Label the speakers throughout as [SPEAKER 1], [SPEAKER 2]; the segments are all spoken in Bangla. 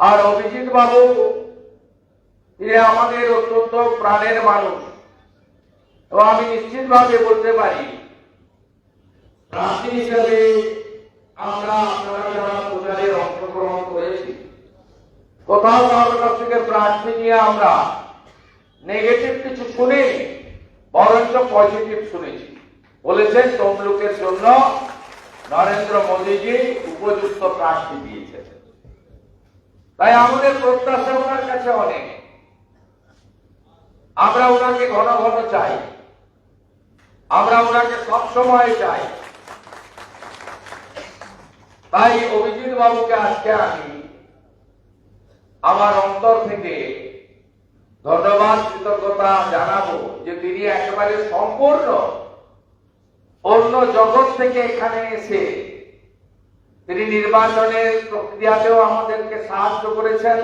[SPEAKER 1] আর অভিজিৎ বাবু তিনি আমাদের অত্যন্ত প্রাণের মানুষ। তো আমি নিশ্চিতভাবে বলতে পারি প্রার্থী হিসেবে আমরা আপনারা যারা প্রচারে অংশগ্রহণ করেছি, কোথাও কারোর কাছ থেকে প্রার্থী নিয়ে আমরা নেগেটিভ কিছু শুনি বরঞ্চ পজিটিভ শুনেছি। বলেছেন, তমলুকের জন্য নরেন্দ্র মোদীজি উপযুক্ত প্রার্থী দিয়েছেন। তাই আমাদের প্রত্যাশা ওনার কাছে অনেক। আমরা ওনাকে ঘন ঘন চাই। আমরা ওনাকে সবসময় চাই। তাই অভিজিৎ বাবুকে আজকে আমি আমার অন্তর থেকে ধন্যবাদ, কৃতজ্ঞতা জানাব যে তিনি একেবারে সম্পূর্ণ অন্য জগৎ থেকে এখানে এসে তিনি নির্বাচনের প্রক্রিয়াতেও আমাদেরকে সাহায্য করেছেন।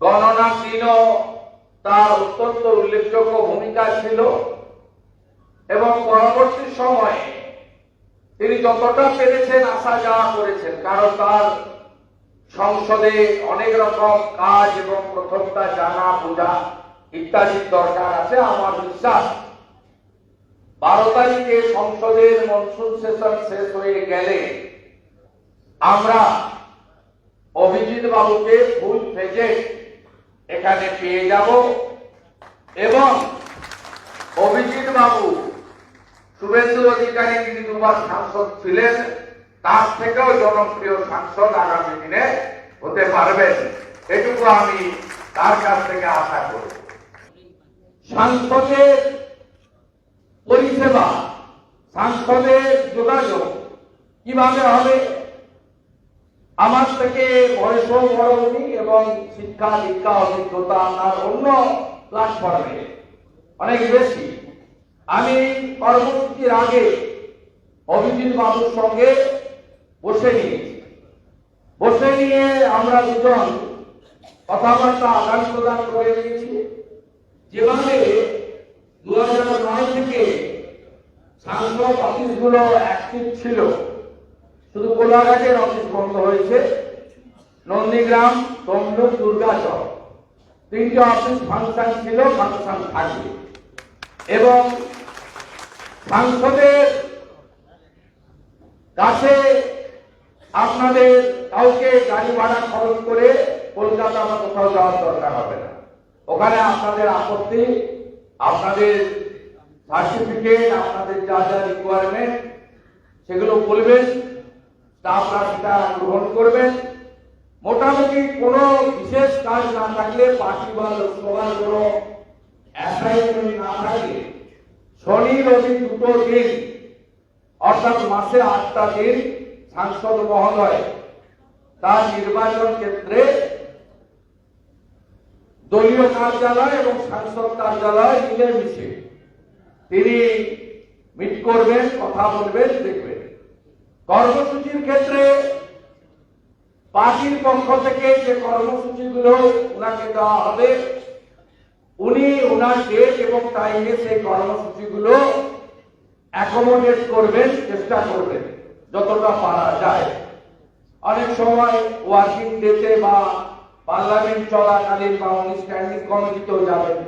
[SPEAKER 1] গণনার দিনও তার অত্যন্ত উল্লেখযোগ্য ভূমিকা ছিল এবং পরবর্তী সময়ে তিনি যতটা পেরেছেন আশা যাওয়া করেছেন, কারণ তার সংসদে অনেক রকম কাজ এবং প্রথমটা জানা, বোঝা ইত্যাদির দরকার আছে, আমার বিশ্বাস। বারো তারিখে সংসদের মনসুন সেশন শেষ হয়ে গেলে আমরা অভিজিৎ বাবুকে ফুল ভেজে এখানে পেয়ে যাব এবং অভিজিৎ বাবু শুভেন্দু অধিকারী তিনি দুবার সাংসদ ছিলেন, তার থেকেও জনপ্রিয় সাংসদ আগামী দিনে হতে পারবেন। এটুকু আমি তার কাছ থেকে আশা করি। সাংসদের পরিষেবা, সাংসদের যোগাযোগ কীভাবে হবে? আমার থেকে বয়সও বড় উনি এবং শিক্ষা, দীক্ষা, অভিজ্ঞতা আপনার অন্য প্ল্যাটফর্মে অনেক বেশি। আমি কর্মসূচির আগে অভিজিৎ বাবুর সঙ্গে বসে নিয়েছি বসে নিয়ে আমরা দুজন কথাবার্তা আদান প্রদান করে নিয়েছি যেভাবে দু হাজার নয় থেকে সাংসদ অফিসগুলো অ্যাক্টিভ ছিল শুধু কোলাঘাটের অফিস বন্ধ হয়েছে। নন্দীগ্রাম, তমলুক দুর্গাচর তিনটে অফিস ফাংশন ছিল, ফাংশন থাকবে। এবং সাংসদের কাছে আপনাদের কাউকে গাড়ি ভাড়া খরচ করে কলকাতা বা কোথাও যাওয়ার দরকার হবে না। ওখানে আপনাদের আপত্তি, আপনাদের সার্টিফিকেট আপনাদের যা যা রিকোয়ারমেন্ট সেগুলো বলবেন। স্টাফরা সেটা গ্রহণ করবেন। মোটামুটি কোনো বিশেষ কাজ না থাকলে পার্টি বা লোকসভার কোনো অ্যাসাইনমেন্ট না থাকলে শনি, রবি দুটো দিন, অর্থাৎ মাসে আটটা দিন সাংসদ মহোদয় তার নির্বাচন ক্ষেত্রে দলীয় কার্যালয় এবং সাংসদ কার্যালয় মিলেমিশে। তিনি মিট করবেন, কথা বলবেন, দেখবেন। কর্মসূচির ক্ষেত্রে পার্টির পক্ষ থেকে যে কর্মসূচিগুলো ওনাকে দেওয়া হবে, উনি ওনার ডেট এবং টাইমে সেই কর্মসূচিগুলো অ্যাকোমোডেট করবেন, চেষ্টা করবেন, যতটা পারা যায়। অনেক সময় ওয়ার্কিং ডেতে বা পার্লামেন্ট চলাকালীন বা উনি স্ট্যান্ডিং কমিটিতেও যাবেন।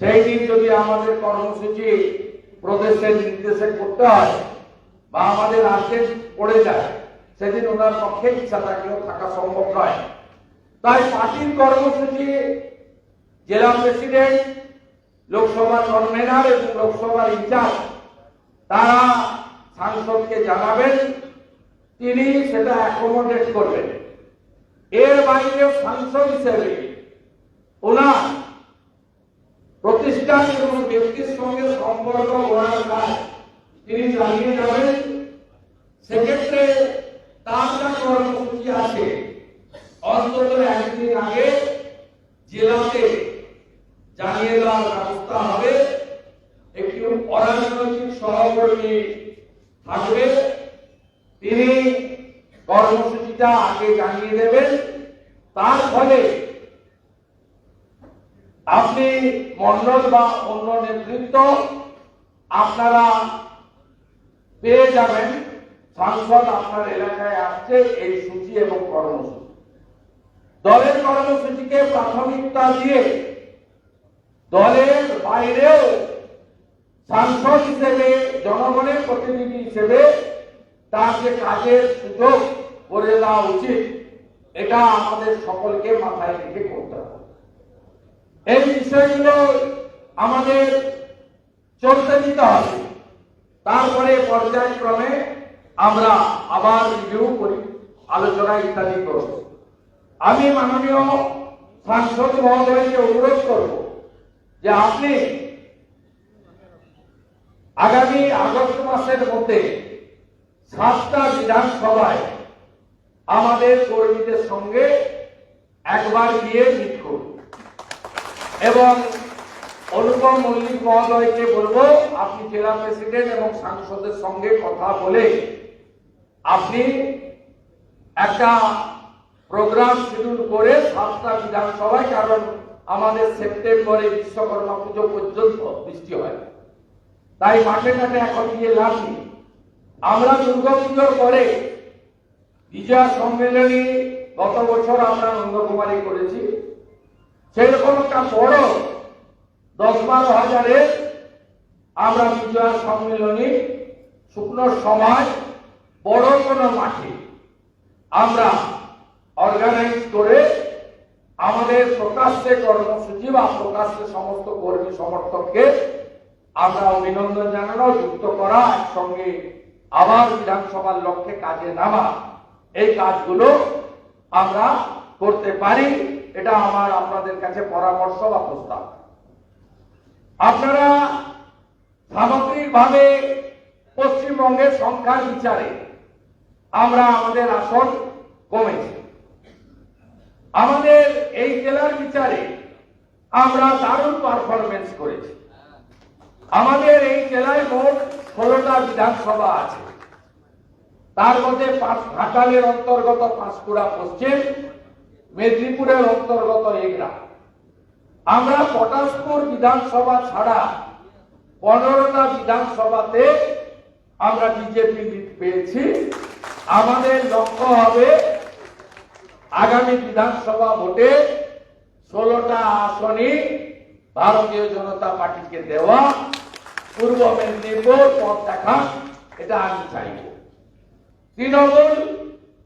[SPEAKER 1] সেই দিন যদি আমাদের কর্মসূচি প্রদেশের নির্দেশে করতে হয় বা আমাদের আসতে পড়ে যায়, সেদিন ওনার পক্ষে ইচ্ছা থাকলেও থাকা সম্ভব নয়। তাই পার্টির কর্মসূচি, জেলা প্রেসিডেন্ট লোকসভার কনভেনার এবং লোকসভার ইনচার্জ, তারা সাংসদকে জানাবেন, তিনি সেটা অ্যাকোমোডেট করবেন। এর বাইরেও সাংসদ হিসেবে ওনার প্রতিষ্ঠান এবং ব্যক্তির সঙ্গে সম্পর্ক ওনার কাজ তিনি চালিয়ে যাবেন সেক্ষেত্রে তার যা কর্মসূচি আছে অন্তত একদিন আগে জেলাতে জানিয়ে দেওয়ার ব্যবস্থা হবে একটি অরাজনৈতিক সহকর্মী থাকবে তিনি কর্মসূচিটা আগে জানিয়ে দেবেন। তার ফলে আপনি মন্ডল বা অন্য নেতৃত্ব আপনারা পেয়ে যাবেন। সাংসদ আপনার এলাকায় আসছে এই সূচি এবং কর্মসূচি। দলের কর্মসূচিকে প্রাথমিকতা দিয়ে দলের বাইরেও সাংসদ হিসেবে, জনগণের প্রতিনিধি হিসেবে যে কাজের সুযোগ করে দেওয়া উচিত, এটা আমাদের সকলকে মাথায় রেখে করতে হবে। এই বিষয়গুলো আমাদের চলতে দিতে হবে। তারপরে পর্যায়ক্রমে আমরা আবার রিভিউ করি, আলোচনা ইত্যাদি করব। আমি মাননীয় সাংসদ মহোদয়কে অনুরোধ করব যে আপনি আগামী আগস্ট মাসের মধ্যে সাতটা বিধানসভায় আমাদের কর্মীদের সঙ্গে একবার গিয়ে মিট করুন এবং অনুপম মল্লিক মহোদয়কে বলব, আপনি জেলা প্রেসিডেন্ট এবং সাংসদের সঙ্গে কথা বলে আপনি একটা প্রোগ্রাম শিডিউল করে সাতটা বিধানসভায়, কারণ আমাদের সেপ্টেম্বরে বিশ্বকর্মা পুজো পর্যন্ত বৃষ্টি হয়। তাই মাঠে ঘাটে এখন গিয়ে লাভ নেই। আমরা দুর্গাপুজোর পরে বিজয়া সম্মেলনী গত বছর আমরা নন্দকুমারী করেছি। সেরকম একটা বড় দশ বারো হাজারের আমরা বিজয়া সম্মেলনী শুকনো সমাজ, বড় কোনো মাঠে আমরা অর্গানাইজ করে আমাদের প্রকাশ্যে কর্মসূচি বা প্রকাশ্যে সমস্ত কর্মী সমর্থককে আমরা অভিনন্দন জানানো, যুক্ত করা সঙ্গে আবার বিধানসভার লক্ষ্যে কাজে নামা। এই কাজগুলো আমরা করতে পারি, এটা আমার, আপনাদের কাছে পরামর্শ বা প্রস্তাব। আপনারা সামগ্রিকভাবে পশ্চিমবঙ্গের সংখ্যার বিচারে আমরা আমাদের আসন কমেছে। আমাদের এই জেলার বিচারে আমরা দারুণ পারফরমেন্স করেছি। আমাদের এই জেলায় মোট ষোলোটা বিধানসভা আছে। তার মধ্যে ঘাটালের অন্তর্গত পাঁশকুড়া পশ্চিম, মেদিনীপুরের অন্তর্গত এগরা আমরা পটাশপুর বিধানসভা ছাড়া পনেরোটা বিধানসভাতে আমরা বিজেপি পেয়েছি। আমাদের লক্ষ্য হবে আগামী বিধানসভা ভোটে ষোলোটা আসনই ভারতীয় জনতা পার্টিকে দেওয়া। পূর্ব মেদিনীপুর পথ দেখা, এটা আমি চাইব। তৃণমূল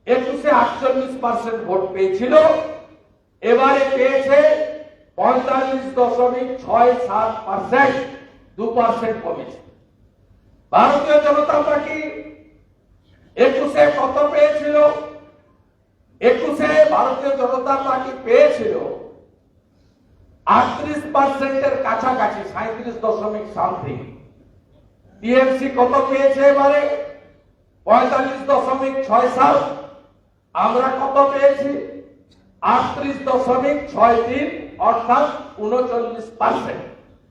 [SPEAKER 1] একুশে আটচল্লিশ পার্সেন্ট ভোট পেয়েছিল, এবারে পেয়েছে পঁয়তাল্লিশ দশমিক ছয় সাত পার্সেন্ট, দু পার্সেন্ট কমেছে। ভারতীয় জনতা পার্টি একুশে কত পেয়েছিল? একুশে ভারতীয় জনতা পার্টি পেয়েছিল আটত্রিশ পার্সেন্টের কাছাকাছি সাঁত্রিশ দশমিক সামথিং টিএমসি কত পেয়েছে এবারে? পঁয়তাল্লিশ দশমিক ছয় সাত আমরা কত পেয়েছি? আটত্রিশ দশমিক ছয় তিন, অর্থাৎ উনচল্লিশ পার্সেন্ট